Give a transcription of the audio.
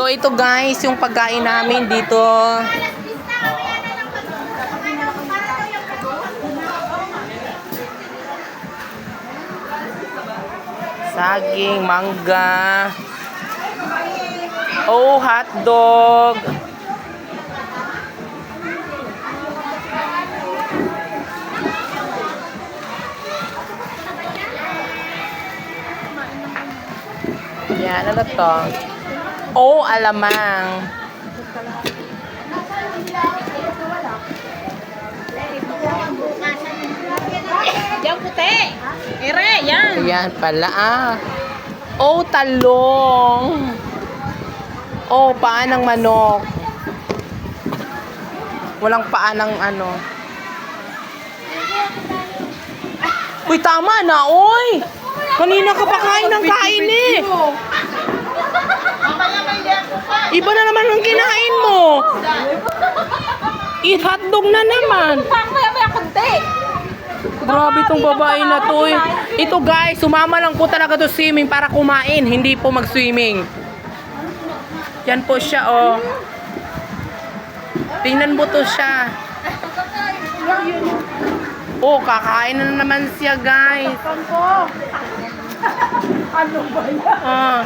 So ito guys, yung pagkain namin dito. Saging, mangga. Oh, hotdog. Yan, ano to? Oh, alamang. Yan puti. Ere, yan. Ayan pala ah. Oh, talong. Oh, paa ng manok. Walang paa ng ano. Uy, tama na, oy! Kanina ka pa kain ng kain eh. Iba na naman ang kinain mo. Eat hotdog na naman. Grabe tong babae na to eh. Ito guys, sumama lang po talaga to swimming para kumain, hindi po mag-swimming. Yan po siya oh. Tingnan mo to siya. Oh, kakain na naman siya guys. Ano ba yan? Ah.